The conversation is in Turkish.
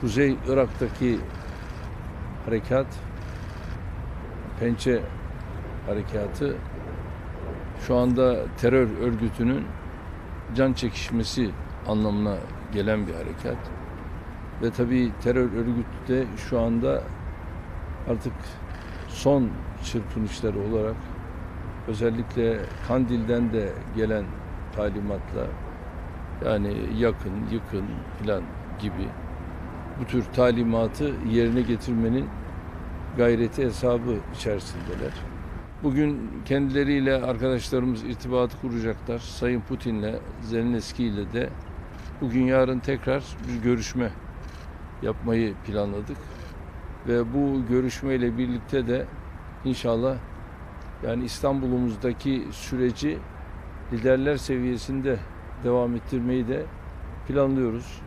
Kuzey Irak'taki harekat, Pençe harekatı şu anda terör örgütünün can çekişmesi anlamına gelen bir harekat. Ve tabii terör örgütü de şu anda artık son çırpınışları olarak özellikle Kandil'den de gelen talimatla yani yakın, yıkın filan gibi bu tür talimatı yerine getirmenin gayreti hesabı içerisindeler. Bugün kendileriyle arkadaşlarımız irtibatı kuracaklar. Sayın Putin'le, Zelenski ile de bugün yarın tekrar bir görüşme yapmayı planladık. Ve bu görüşmeyle birlikte de inşallah yani İstanbul'umuzdaki süreci liderler seviyesinde devam ettirmeyi de planlıyoruz.